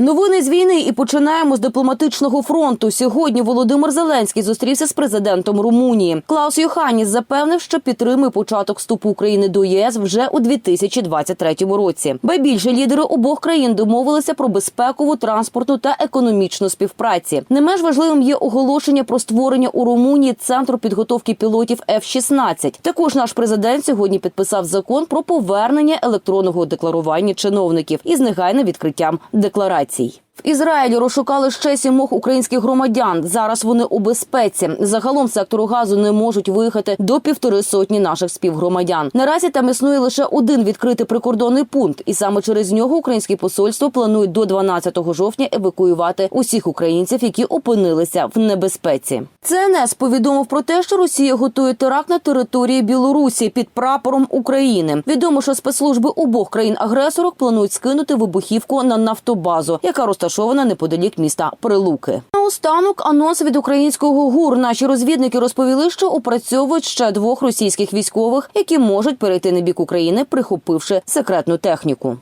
Новини з війни і починаємо з дипломатичного фронту. Сьогодні Володимир Зеленський зустрівся з президентом Румунії. Клаус Йоханіс запевнив, що підтримує початок вступу України до ЄС вже у 2023 році. Ба більше лідери обох країн домовилися про безпекову, транспортну та економічну співпраці. Не менш важливим є оголошення про створення у Румунії центру підготовки пілотів F-16. Також наш президент сьогодні підписав закон про повернення електронного декларування чиновників із негайним відкриттям Betsy. В Ізраїлі розшукали ще сімох українських громадян. Зараз вони у безпеці. Загалом сектору газу не можуть виїхати до півтори сотні наших співгромадян. Наразі там існує лише один відкритий прикордонний пункт, і саме через нього українське посольство планує до 12 жовтня евакуювати усіх українців, які опинилися в небезпеці. ЦНС повідомив про те, що Росія готує теракт на території Білорусі під прапором України. Відомо, що спецслужби обох країн-агресорок планують скинути вибухівку на нафтобазу, яка розташована неподалік міста Прилуки. Наостанок анонс від українського гур. Наші розвідники розповіли, що опрацьовують ще двох російських військових, які можуть перейти на бік України, прихопивши секретну техніку.